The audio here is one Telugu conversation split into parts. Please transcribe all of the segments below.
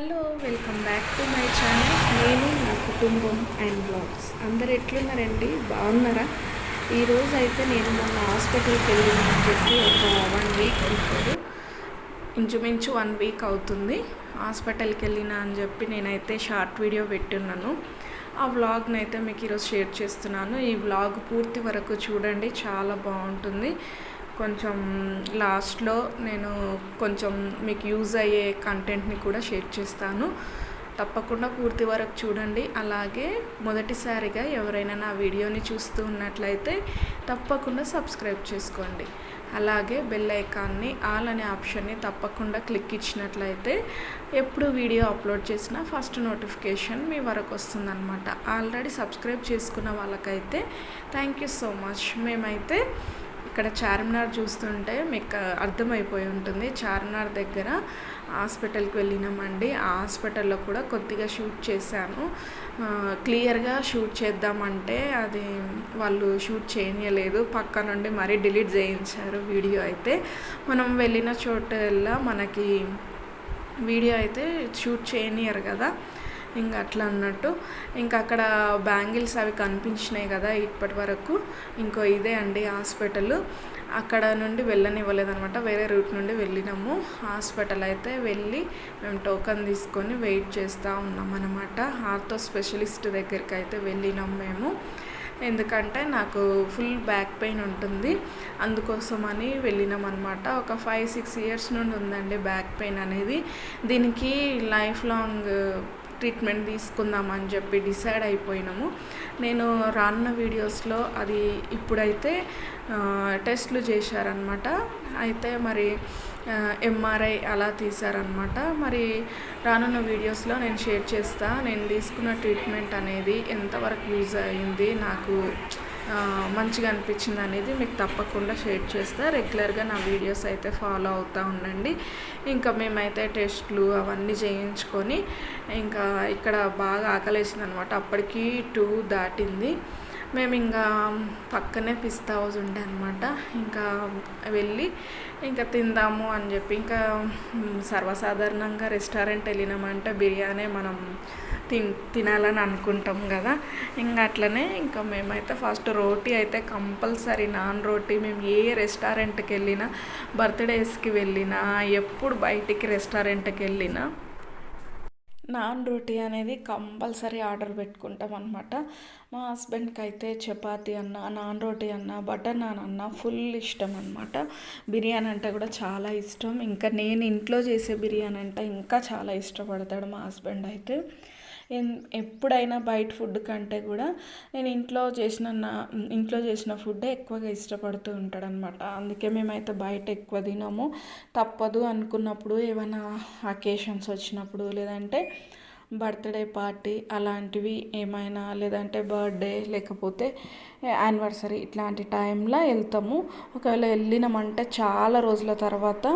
Hello welcome back to my channel. నేను నా కుటుంబం అండ్ బ్లాగ్స్. అందరు ఎట్లున్నారండి? బాగున్నారా? ఈరోజు అయితే నేను మొన్న హాస్పిటల్కి వెళ్ళిన అని చెప్పి ఒక వన్ వీక్ అవుతుంది. ఇంచుమించు వన్ వీక్ అవుతుంది. హాస్పిటల్కి వెళ్ళిన అని చెప్పి నేనైతే షార్ట్ వీడియో పెట్టున్నాను. ఆ వ్లాగ్ని అయితే మీకు ఈరోజు షేర్ చేస్తున్నాను. ఈ వ్లాగ్ పూర్తి వరకు చూడండి. చాలా బాగుంటుంది. కొంచెం లాస్ట్లో నేను కొంచెం మీకు యూజ్ అయ్యే కంటెంట్ని కూడా షేర్ చేస్తాను. తప్పకుండా పూర్తి వరకు చూడండి. అలాగే మొదటిసారిగా ఎవరైనా నా వీడియోని చూస్తూ ఉన్నట్లయితే తప్పకుండా సబ్స్క్రైబ్ చేసుకోండి. అలాగే బెల్ ఐకాన్ని ఆల్ అనే ఆప్షన్ని తప్పకుండా క్లిక్ ఇచ్చినట్లయితే ఎప్పుడు వీడియో అప్లోడ్ చేసినా ఫస్ట్ నోటిఫికేషన్ మీ వరకు వస్తుందన్నమాట. ఆల్రెడీ సబ్స్క్రైబ్ చేసుకున్న వాళ్ళకైతే థ్యాంక్ యూ సో మచ్. మేమైతే ఇక్కడ చార్మినార్ చూస్తుంటే మీకు అర్థమైపోయి ఉంటుంది. చార్మినార్ దగ్గర హాస్పిటల్కి వెళ్ళినామండి. ఆ హాస్పిటల్లో కూడా కొద్దిగా షూట్ చేశాను క్లియర్గా షూట్ చేద్దామంటే అది వాళ్ళు షూట్ చేయలేదు పక్క నుండి మరీ డిలీట్ చేయించారు వీడియో అయితే. మనం వెళ్ళిన చోటల్లా మనకి వీడియో అయితే షూట్ చేయనియరు కదా. ఇంకా అట్లా అన్నట్టు. ఇంకా అక్కడ బ్యాంగిల్స్ అవి కనిపించినాయి కదా ఇప్పటి వరకు. ఇంకో ఇదే అండి హాస్పిటల్. అక్కడ నుండి వెళ్ళనివ్వలేదనమాట వేరే రూట్ నుండి వెళ్ళినాము. హాస్పిటల్ అయితే వెళ్ళి మేము టోకన్ తీసుకొని వెయిట్ చేస్తూ ఉన్నాం అనమాట ఆర్థో స్పెషలిస్ట్ దగ్గరికి అయితే వెళ్ళినాం మేము. ఎందుకంటే నాకు ఫుల్ బ్యాక్ పెయిన్ ఉంటుంది. అందుకోసమని వెళ్ళినాం అనమాట ఒక ఫైవ్ సిక్స్ ఇయర్స్ నుండి ఉందండి బ్యాక్ పెయిన్ అనేది. దీనికి లైఫ్ లాంగ్ ట్రీట్మెంట్ తీసుకుందామని చెప్పి డిసైడ్ అయిపోయినాము. నేను రానున్న వీడియోస్లో అది ఇప్పుడైతే టెస్ట్లు చేశారనమాట అయితే మరి ఎంఆర్ఐ అలా తీశారనమాట మరి రానున్న వీడియోస్లో నేను షేర్ చేస్తా. నేను తీసుకున్న ట్రీట్మెంట్ అనేది ఎంతవరకు యూజ్ అయింది నాకు మంచిగా అనిపించింది అనేది మీకు తప్పకుండా షేర్ చేస్తా. రెగ్యులర్గా నా వీడియోస్ అయితే ఫాలో అవుతూ ఉండండి. ఇంకా మేమైతే టెస్ట్లు అవన్నీ చేయించుకొని ఇంకా ఇక్కడ బాగా ఆకలేసింది అనమాట అప్పటికి టూ దాటింది. మేము ఇంకా పక్కనే పిస్తా హౌస్ ఉండే అనమాట. ఇంకా వెళ్ళి ఇంకా తిందాము అని చెప్పి ఇంకా సర్వసాధారణంగా రెస్టారెంట్ వెళ్ళినామంటే బిర్యానీ మనం తిన్ తినాలని అనుకుంటాం కదా. ఇంకా అట్లనే ఇంకా మేమైతే ఫస్ట్ రోటీ అయితే కంపల్సరీ నాన్ రోటీ. మేము ఏ రెస్టారెంట్కి వెళ్ళినా బర్త్డేస్కి వెళ్ళినా ఎప్పుడు బయటికి రెస్టారెంట్కి వెళ్ళినా నాన్ రోటీ అనేది కంపల్సరీ ఆర్డర్ పెట్టుకుంటాం అనమాట మా హస్బెండ్కి అయితే చపాతీ అన్న నాన్ రోటీ అన్న బటర్ నాన్ అన్న ఫుల్ ఇష్టం అనమాట బిర్యానీ అంటే కూడా చాలా ఇష్టం. ఇంకా నేను ఇంట్లో చేసే బిర్యానీ అంటే ఇంకా చాలా ఇష్టపడతాడు మా హస్బెండ్ అయితే. ఎప్పుడైనా బయట ఫుడ్ కంటే కూడా నేను ఇంట్లో చేసిన నా ఇంట్లో చేసిన ఫుడ్డే ఎక్కువగా ఇష్టపడుతూ ఉంటాడనమాట అందుకే మేమైతే బయట ఎక్కువ తినము. తప్పదు అనుకున్నప్పుడు ఏమైనా అకేషన్స్ వచ్చినప్పుడు లేదంటే బర్త్డే పార్టీ అలాంటివి ఏమైనా లేదంటే బర్త్డే లేకపోతే యానివర్సరీ ఇట్లాంటి టైంలో వెళ్తాము. ఒకవేళ వెళ్ళినామంటే చాలా రోజుల తర్వాత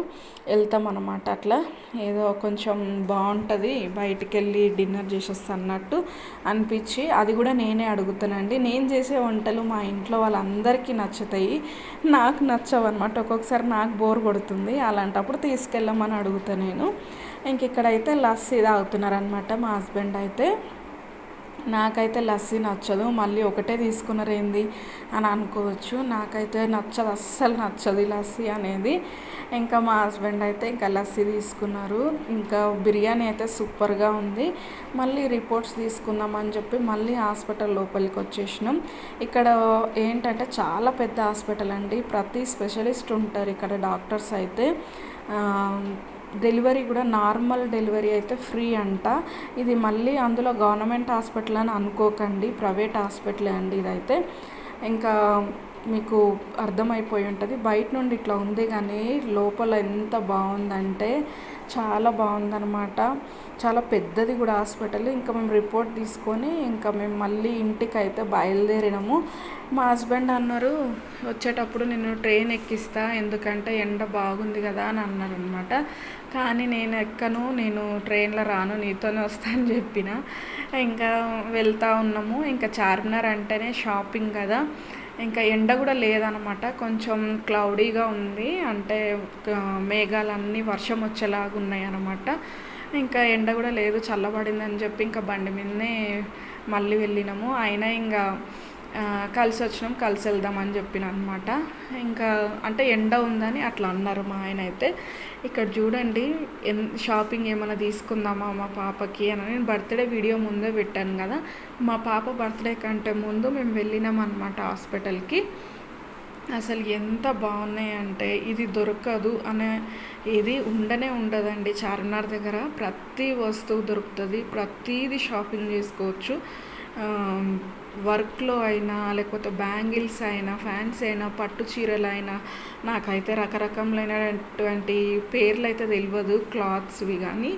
వెళ్తాం అనమాట అట్లా. ఏదో కొంచెం బాగుంటుంది బయటికి వెళ్ళి డిన్నర్ చేసేస్తా అన్నట్టు అనిపించి అది కూడా నేనే అడుగుతానండి. నేను చేసే వంటలు మా ఇంట్లో వాళ్ళందరికీ నచ్చుతాయి. నాకు నచ్చవు అనమాట ఒక్కొక్కసారి నాకు బోర్ కొడుతుంది. అలాంటప్పుడు తీసుకెళ్ళమని అడుగుతా నేను. ఇంక ఇక్కడైతే లస్సీ తాగుతున్నారనమాట మా హస్బెండ్ అయితే నాకైతే లస్సీ నచ్చదు మళ్ళీ ఒకటే తీసుకున్నారేంది అని అనుకోవచ్చు. నాకైతే నచ్చదు అస్సలు నచ్చదు ఈ లస్సీ అనేది. ఇంకా మా హస్బెండ్ అయితే ఇంకా లస్సీ తీసుకున్నారు. ఇంకా బిర్యానీ అయితే సూపర్గా ఉంది. మళ్ళీ రిపోర్ట్స్ తీసుకుందామని చెప్పి మళ్ళీ హాస్పిటల్ లోపలికి వచ్చేసినాం. ఇక్కడ ఏంటంటే చాలా పెద్ద హాస్పిటల్ అండి. ప్రతి స్పెషలిస్ట్ ఉంటారు ఇక్కడ డాక్టర్స్ అయితే. డెలివరీ కూడా నార్మల్ డెలివరీ అయితే ఫ్రీ అంట. ఇది మళ్ళీ అందులో గవర్నమెంట్ హాస్పిటల్ అని అనుకోకండి. ప్రైవేట్ హాస్పిటల్ అండి ఇదైతే. ఇంకా మీకు అర్థమైపోయి ఉంటుంది. బయట నుండి ఇట్లా ఉంది కానీ లోపల ఎంత బాగుందంటే చాలా బాగుందనమాట చాలా పెద్దది కూడా హాస్పిటల్. ఇంకా మేము రిపోర్ట్ తీసుకొని ఇంకా మేము మళ్ళీ ఇంటికి అయితే బయలుదేరినాము. మా హస్బెండ్ అన్నారు వచ్చేటప్పుడు నేను ట్రైన్ ఎక్కిస్తా ఎందుకంటే ఎండ బాగుంది కదా అని అన్నారు అనమాట కానీ నేను ఎక్కను నేను ట్రైన్లో రాను నీతోనే వస్తా అని చెప్పిన. ఇంకా వెళ్తూ ఉన్నాము. ఇంకా చార్మినార్ అంటేనే షాపింగ్ కదా. ఇంకా ఎండ కూడా లేదనమాట. కొంచెం క్లౌడీగా ఉంది. అంటే మేఘాలన్నీ వర్షం వచ్చేలాగా ఉన్నాయి అనమాట ఇంకా ఎండ కూడా లేదు చల్లబడిందని చెప్పి ఇంకా బండి మీదనే మళ్ళీ వెళ్ళినాము. అయినా ఇంకా కలిసి వచ్చినాం కలిసి వెళ్దామని చెప్పిన అనమాట ఇంకా అంటే ఎండ ఉందని అట్లా అన్నారు మా ఆయన అయితే. ఇక్కడ చూడండి ఎన్ షాపింగ్ ఏమైనా తీసుకుందామా మా పాపకి అని. నేను బర్త్డే వీడియో ముందే పెట్టాను కదా. మా పాప బర్త్డే కంటే ముందు మేము వెళ్ళినాం అనమాట హాస్పిటల్కి. అసలు ఎంత బాగున్నాయంటే ఇది దొరకదు అనే ఇది ఉండనే ఉండదండి. చార్మినార్ దగ్గర ప్రతి వస్తువు దొరుకుతుంది ప్రతీది షాపింగ్ చేసుకోవచ్చు. వర్క్లో అయినా లేకపోతే బ్యాంగిల్స్ అయినా ఫ్యాన్స్ అయినా పట్టు చీరలు అయినా నాకైతే రకరకములైనటువంటి పేర్లు అయితే తెలియదు క్లాత్స్వి కానీ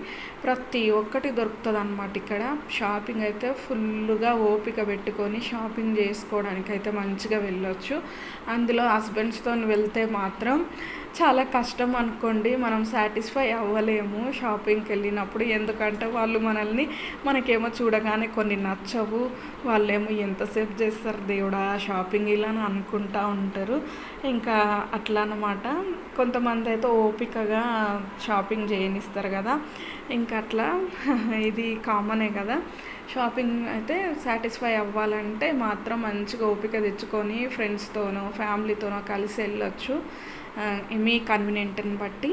ప్రతి ఒక్కటి దొరుకుతుంది అనమాట ఇక్కడ. షాపింగ్ అయితే ఫుల్గా ఓపిక పెట్టుకొని షాపింగ్ చేసుకోవడానికి అయితే మంచిగా వెళ్ళొచ్చు. అందులో హస్బెండ్స్తో వెళ్తే మాత్రం చాలా కష్టం అనుకోండి మనం సాటిస్ఫై అవ్వలేము షాపింగ్కి వెళ్ళినప్పుడు ఎందుకంటే వాళ్ళు మనల్ని మనకేమో చూడగానే కొన్ని నచ్చవు వాళ్ళేమో ఎంతసేపు చేస్తారు దేవుడా? షాపింగ్ ఇలా అని అనుకుంటా ఉంటారు. ఇంకా అట్లా అనమాట కొంతమంది అయితే ఓపికగా షాపింగ్ చేయనిస్తారు కదా. ఇంకా అట్లా ఇది కామనే కదా. షాపింగ్ అయితే సాటిస్ఫై అవ్వాలంటే మాత్రం మంచిగా ఓపిక తెచ్చుకొని ఫ్రెండ్స్తోనో ఫ్యామిలీతోనో కలిసి వెళ్ళొచ్చు. మీ కన్వీనియంట్ని బట్టి.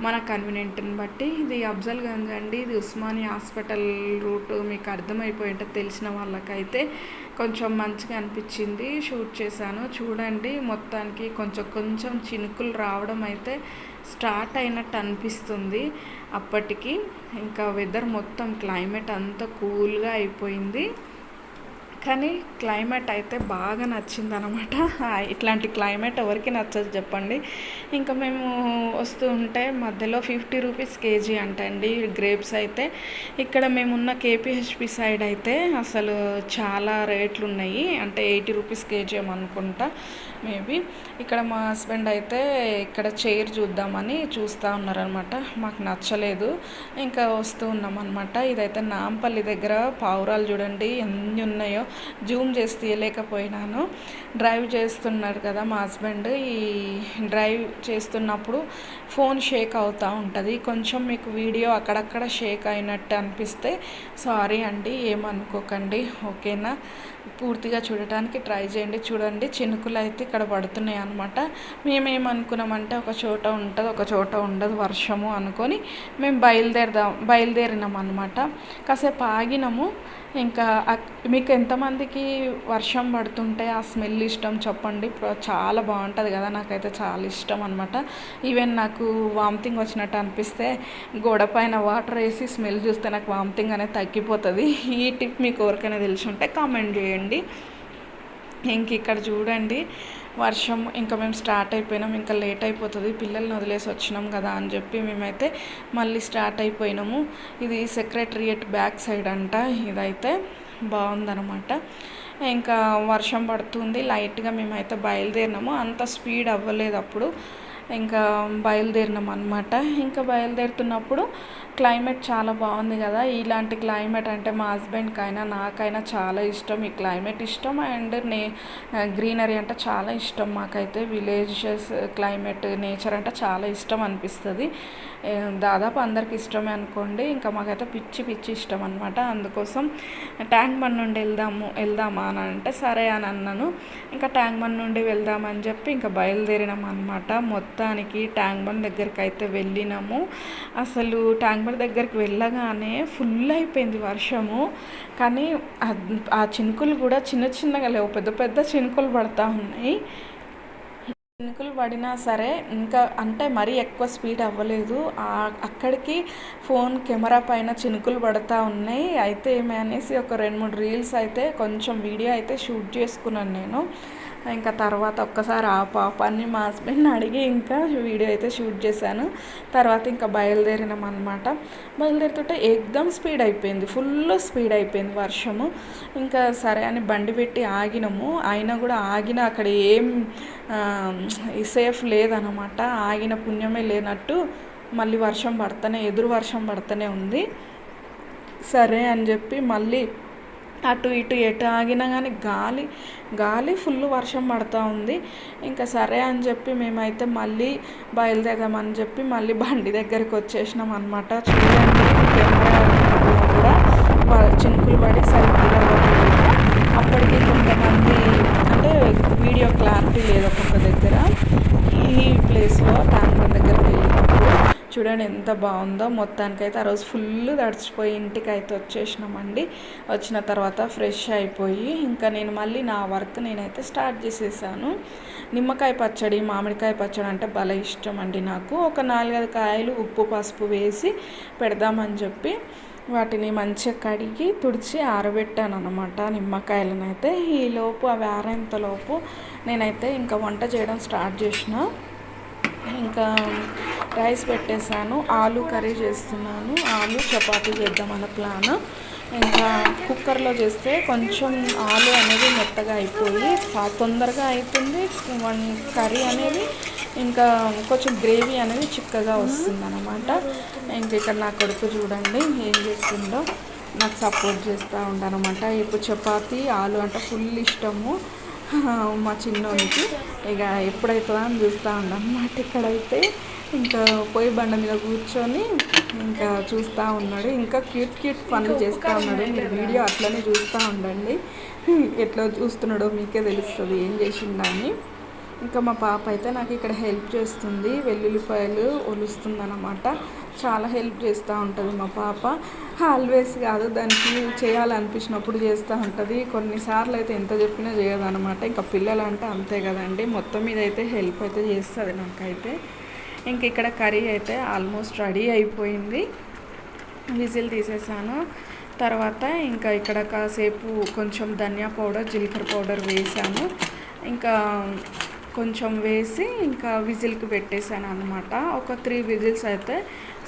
మన కన్వీనియంట్ని బట్టి ఇది అఫ్జల్గంజ్ అండి. ఇది ఉస్మానియా హాస్పిటల్ రూట్ మీకు అర్థమైపోయి తెలిసిన వాళ్ళకైతే కొంచెం మంచిగా అనిపించింది. షూట్ చేశాను. చూడండి మొత్తానికి కొంచెం కొంచెం చినుకులు రావడం అయితే స్టార్ట్ అయినట్టు అనిపిస్తుంది. అప్పటికి ఇంకా వెదర్ మొత్తం క్లైమేట్ అంతా కూల్గా అయిపోయింది. కానీ క్లైమేట్ అయితే బాగా నచ్చింది అనమాట ఇట్లాంటి క్లైమేట్ ఎవరికి నచ్చదు చెప్పండి. ఇంకా మేము వస్తూ ఉంటే మధ్యలో ఫిఫ్టీ రూపీస్ కేజీ అంటండి గ్రేప్స్ అయితే. ఇక్కడ మేమున్న కేపీహెచ్పి సైడ్ అయితే అసలు చాలా రేట్లు ఉన్నాయి అంటే ఎయిటీ రూపీస్ కేజీ అనుకుంటా మేబీ. ఇక్కడ మా హస్బెండ్ అయితే ఇక్కడ చైర్ చూద్దామని చూస్తూ ఉన్నారనమాట మాకు నచ్చలేదు. ఇంకా వస్తూ ఉన్నాం అనమాట ఇదైతే నాంపల్లి దగ్గర పావురాలు చూడండి ఎన్ని ఉన్నాయో. జూమ్ చేసి తీయలేకపోయినాను. డ్రైవ్ చేస్తున్నాడు కదా మా హస్బెండ్. ఈ డ్రైవ్ చేస్తున్నప్పుడు ఫోన్ షేక్ అవుతూ ఉంటుంది. కొంచెం మీకు వీడియో అక్కడక్కడ షేక్ అయినట్టు అనిపిస్తే సారీ అండి ఏమనుకోకండి. ఓకేనా? పూర్తిగా చూడటానికి ట్రై చేయండి. చూడండి చినుకులు అయితే ఇక్కడ పడుతున్నాయి అనమాట మేమేమనుకున్నామంటే ఒక చోట ఉంటుంది ఒక చోట ఉండదు వర్షము అనుకొని మేము బయలుదేరదాం బయలుదేరినాం అనమాట కాసేపు ఆగినాము. ఇంకా మీకు ఎంతమందికి వర్షం పడుతుంటే ఆ స్మెల్ ఇష్టం చెప్పండి. చాలా బాగుంటుంది కదా నాకైతే చాలా ఇష్టం అనమాట ఈవెన్ నాకు వామిటింగ్ వచ్చినట్టు అనిపిస్తే గోడ పైన వాటర్ వేసి స్మెల్ చూస్తే నాకు వామిటింగ్ అనేది తగ్గిపోతుంది. ఈ టిప్ మీకు ఎవరికైనా తెలిసి ఉంటే కామెంట్ చేయండి. ఇంక ఇక్కడ చూడండి. వర్షం ఇంకా మేము స్టార్ట్ అయిపోయినాం ఇంకా లేట్ అయిపోతుంది పిల్లల్ని వదిలేసి వచ్చినాం కదా అని చెప్పి మేమైతే మళ్ళీ స్టార్ట్ అయిపోయినాము. ఇది సెక్రటరియట్ బ్యాక్ సైడ్ అంట ఇదైతే బాగుందనమాట ఇంకా వర్షం పడుతుంది లైట్గా మేమైతే బయలుదేరినాము. అంత స్పీడ్ అవ్వలేదు అప్పుడు ఇంకా బయలుదేరినాం అనమాట ఇంకా బయలుదేరుతున్నప్పుడు క్లైమేట్ చాలా బాగుంది కదా. ఇలాంటి క్లైమేట్ అంటే మా హస్బెండ్కి అయినా నాకైనా చాలా ఇష్టం. ఈ క్లైమేట్ ఇష్టం అండ్ నే గ్రీనరీ అంటే చాలా ఇష్టం. మాకైతే విలేజెస్ క్లైమేట్ నేచర్ అంటే చాలా ఇష్టం అనిపిస్తుంది. దాదాపు అందరికి ఇష్టమే అనుకోండి. ఇంకా మాకైతే పిచ్చి పిచ్చి ఇష్టం అనమాట అందుకోసం ట్యాంక్ బండ్ నుండి వెళ్దాము వెళ్దామా అని అంటే సరే అని అన్నాను. ఇంకా ట్యాంక్ బండ్ నుండి వెళ్దామని చెప్పి ఇంకా బయలుదేరినాం అనమాట మొత్తానికి ట్యాంక్ బండ్ దగ్గరికి అయితే వెళ్ళినాము. అసలు ట్యాంక్ బండ్ దగ్గరికి వెళ్ళగానే ఫుల్ అయిపోయింది వర్షము. కానీ ఆ చినుకులు కూడా చిన్న చిన్నగా లేవు. పెద్ద పెద్ద చినుకులు పడతా ఉన్నాయి. చినుకులు పడినా సరే ఇంకా అంటే మరీ ఎక్కువ స్పీడ్ అవ్వలేదు. అక్కడికి ఫోన్ కెమెరా పైన చినుకులు పడతా ఉన్నాయి. అయితే ఏమి అనేసి ఒక రెండు మూడు రీల్స్ అయితే కొంచెం వీడియో అయితే షూట్ చేసుకున్నాను నేను. ఇంకా తర్వాత ఒక్కసారి ఆ పాపాన్ని మా హస్బెండ్ని అడిగి ఇంకా వీడియో అయితే షూట్ చేశాను. తర్వాత ఇంకా బయలుదేరినాం అనమాట బయలుదేరుతుంటే ఎగ్దమ్ స్పీడ్ అయిపోయింది ఫుల్ స్పీడ్ అయిపోయింది వర్షము. ఇంకా సరే అని బండి పెట్టి ఆగినాము. అయినా కూడా ఆగిన అక్కడ ఏం సేఫ్ లేదనమాట ఆగిన పుణ్యమే లేనట్టు మళ్ళీ వర్షం పడతానే ఎదురు వర్షం పడుతూనే ఉంది. సరే అని చెప్పి మళ్ళీ అటు ఇటు ఎటు ఆగినా కానీ గాలి గాలి ఫుల్ వర్షం పడుతూ ఉంది. ఇంకా సరే అని చెప్పి మేమైతే మళ్ళీ బయలుదేరామని చెప్పి మళ్ళీ బండి దగ్గరికి వచ్చేసినాం అనమాట చూడండి కెమెరా కూడా వా- చినుకులు పడి సరిగ్గా అవ్వట్లేదు అప్పటికి కొంతమంది అంటే వీడియో క్లారిటీ లేదు ఒక్కొక్క దగ్గర ఈ ప్లేస్లో ట్యాంక్ బండ్ దగ్గరికి వెళ్ళినప్పుడు చూడండి ఎంత బాగుందో మొత్తానికైతే ఆ రోజు ఫుల్ తడిచిపోయి ఇంటికి అయితే వచ్చేసినామండి. వచ్చిన తర్వాత ఫ్రెష్ అయిపోయి ఇంకా నేను మళ్ళీ నా వర్క్ నేనైతే స్టార్ట్ చేసేసాను. నిమ్మకాయ పచ్చడి మామిడికాయ పచ్చడి అంటే భలే ఇష్టం అండి నాకు. ఒక నాలుగైదు కాయలు ఉప్పు పసుపు వేసి పెడదామని చెప్పి వాటిని మంచిగా కడిగి తుడిచి ఆరబెట్టాను అనమాట నిమ్మకాయలను అయితే ఈ లోపు అవి ఆరేంతలోపు నేనైతే ఇంకా వంట చేయడం స్టార్ట్ చేసిన. ఇంకా రైస్ పెట్టేశాను ఆలు కర్రీ చేస్తున్నాను ఆలు చపాతీ చేద్దామన్న ప్లాన్. ఇంకా కుక్కర్లో చేస్తే కొంచెం ఆలు అనేది మెత్తగా అయిపోయి తొందరగా అవుతుంది వన్ కర్రీ అనేది ఇంకా కొంచెం గ్రేవీ అనేది చిక్కగా వస్తుంది అనమాట ఇంక ఇక్కడ నా కొడుకు చూడండి ఏం చేస్తుందో నాకు సపోర్ట్ చేస్తూ ఉండనమాట ఇప్పుడు చపాతీ ఆలు అంటే ఫుల్ ఇష్టము. మా చిన్నోనికి. ఇక ఎప్పుడైతుందా అని చూస్తూ ఉండనమాట ఇక్కడైతే. ఇంకా పొయ్యి బండ మీద కూర్చొని ఇంకా చూస్తూ ఉన్నాడు. ఇంకా క్యూట్ క్యూట్ పనులు చేస్తూ ఉన్నాడు. మీరు వీడియో అట్లనే చూస్తూ ఉండండి. ఎట్లా చూస్తున్నాడో మీకే తెలుస్తుంది. ఏం చేసిందని ఇంకా మా పాప అయితే నాకు ఇక్కడ హెల్ప్ చేస్తుంది. వెల్లుల్లిపాయలు ఒలుస్తుందన్నమాట. చాలా హెల్ప్ చేస్తూ ఉంటుంది మా పాప. ఆల్వేస్ కాదు దానికి చేయాలనిపించినప్పుడు చేస్తూ ఉంటుంది. కొన్నిసార్లు అయితే ఎంత చెప్పినా చేయదనమాట ఇంకా పిల్లలు అంటే అంతే కదండి. మొత్తం మీద అయితే హెల్ప్ అయితే చేస్తుంది నాకైతే. ఇంక ఇక్కడ కర్రీ అయితే ఆల్మోస్ట్ రెడీ అయిపోయింది. విజిల్ తీసేసాను. తర్వాత ఇంకా ఇక్కడ కాసేపు కొంచెం ధనియా పౌడర్ జీలకర్ర పౌడర్ వేసాను. ఇంకా కొంచెం వేసి ఇంకా విజిల్కి పెట్టేశాను అనమాట ఒక త్రీ విజిల్స్ అయితే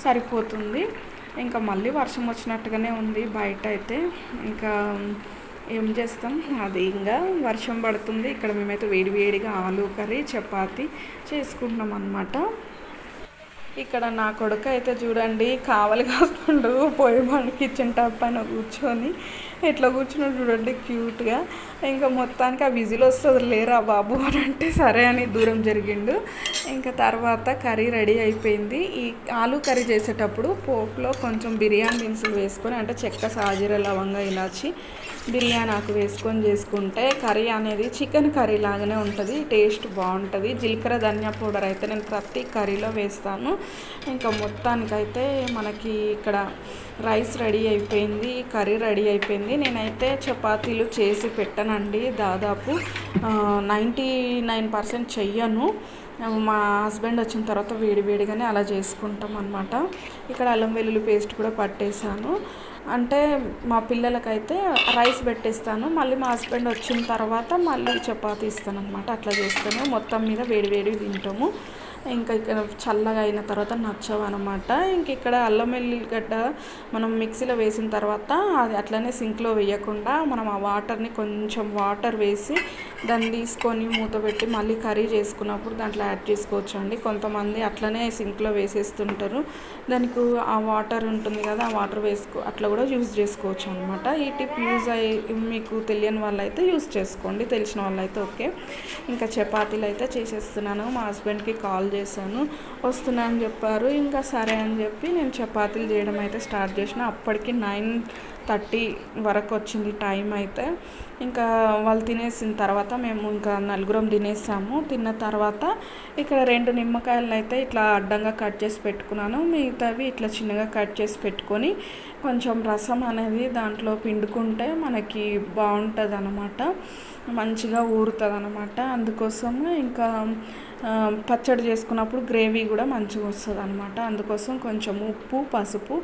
సరిపోతుంది. ఇంకా మళ్ళీ వర్షం వచ్చినట్టుగానే ఉంది బయట అయితే ఇంకా ఏం చేస్తాం? అది ఇంకా వర్షం పడుతుంది. ఇక్కడ మేమైతే వేడి వేడిగా ఆలు కర్రీ చపాతి చేసుకుంటున్నాం అనమాట ఇక్కడ నా కొడుకు అయితే చూడండి కావలి కాస్తుండు. పోయి బండి కిచెన్ టాప్ పైన కూర్చొని ఎట్లా కూర్చున్నాడు చూడండి క్యూట్గా ఇంకా మొత్తానికి ఆ విజిల్ వస్తుంది లేరా బాబు అని అంటే సరే అని దూరం జరిగిండు. ఇంకా తర్వాత కర్రీ రెడీ అయిపోయింది. ఈ ఆలు కర్రీ చేసేటప్పుడు పోపులో కొంచెం బిర్యానీ దినుసులు వేసుకొని అంటే చెక్క సాజీర లవంగా ఇలాచి బిర్యానీ ఆకు వేసుకొని చేసుకుంటే కర్రీ అనేది చికెన్ కర్రీ లాగానే ఉంటుంది టేస్ట్ బాగుంటుంది. జీలకర్ర ధనియా పౌడర్ అయితే నేను ప్రతి కర్రీలో వేస్తాను. ఇంకా మొత్తానికైతే మనకి ఇక్కడ రైస్ రెడీ అయిపోయింది కర్రీ రెడీ అయిపోయింది. నేనైతే చపాతీలు చేసి పెట్టానండి. దాదాపు నైంటీ నైన్ పర్సెంట్ చెయ్యను. మా హస్బెండ్ వచ్చిన తర్వాత వేడివేడిగానే అలా చేసుకుంటాం అనమాట ఇక్కడ అల్లం వెల్లుల్లి పేస్ట్ కూడా పట్టేశాను. అంటే మా పిల్లలకైతే రైస్ పెట్టేస్తాను. మళ్ళీ మా హస్బెండ్ వచ్చిన తర్వాత మళ్ళీ చపాతీ ఇస్తాను అనమాట అట్లా చేస్తాను. మొత్తం మీద వేడివేడి తింటాము. ఇంకా ఇక్కడ చల్లగా అయిన తర్వాత నచ్చవన్నమాట. ఇంక ఇక్కడ అల్లం వెల్లిగడ్డ మనం మిక్సీలో వేసిన తర్వాత అది అట్లనే సింక్లో వేయకుండా మనం ఆ వాటర్ని కొంచెం వాటర్ వేసి దాన్ని తీసుకొని మూత పెట్టి మళ్ళీ కర్రీ చేసుకున్నప్పుడు దాంట్లో యాడ్ చేసుకోవచ్చు అండి కొంతమంది అట్లనే సింక్లో వేసేస్తుంటారు. దానికి ఆ వాటర్ ఉంటుంది కదా ఆ వాటర్ వేసుకో అట్లా కూడా యూజ్ చేసుకోవచ్చు అనమాట ఈ టిప్ యూజ్ అయ్యి మీకు తెలియని వాళ్ళైతే యూజ్ చేసుకోండి. తెలిసిన వాళ్ళైతే ఓకే. ఇంకా చపాతీలు అయితే చేసేస్తున్నాను. మా హస్బెండ్కి కాల్ చేశాను. వస్తున్నా అని చెప్పారు. ఇంకా సరే అని చెప్పి నేను చపాతీలు చేయడం అయితే స్టార్ట్ చేసిన. అప్పటికి నైన్ థర్టీ వరకు వచ్చింది టైం అయితే. ఇంకా వాళ్ళు తినేసిన తర్వాత మేము ఇంకా నలుగురం తినేసాము. తిన్న తర్వాత ఇక్కడ రెండు నిమ్మకాయలు అయితే ఇట్లా అడ్డంగా కట్ చేసి పెట్టుకున్నాను. మిగతావి ఇట్లా చిన్నగా కట్ చేసి పెట్టుకొని కొంచెం రసం అనేది దాంట్లో పిండుకుంటే మనకి బాగుంటుంది అనమాట మంచిగా ఊరుతుంది అనమాట అందుకోసము ఇంకా పచ్చడి చేసుకున్నప్పుడు గ్రేవీ కూడా మంచిగా వస్తుంది అనమాట అందుకోసం కొంచెం ఉప్పు పసుపు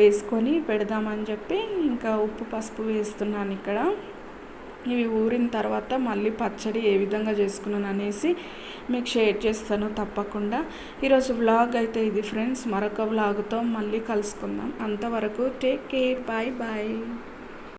వేసుకొని పెడదామని చెప్పి ఇంకా ఉప్పు పసుపు వేస్తున్నాను ఇక్కడ. ఇవి ఊరిన తర్వాత మళ్ళీ పచ్చడి ఏ విధంగా చేసుకున్నాను అనేసి మీకు షేర్ చేస్తాను తప్పకుండా. ఈరోజు వ్లాగ్ అయితే ఇది ఫ్రెండ్స్. మరొక వ్లాగ్తో మళ్ళీ కలుసుకుందాం. అంతవరకు టేక్ కేర్. Bye bye.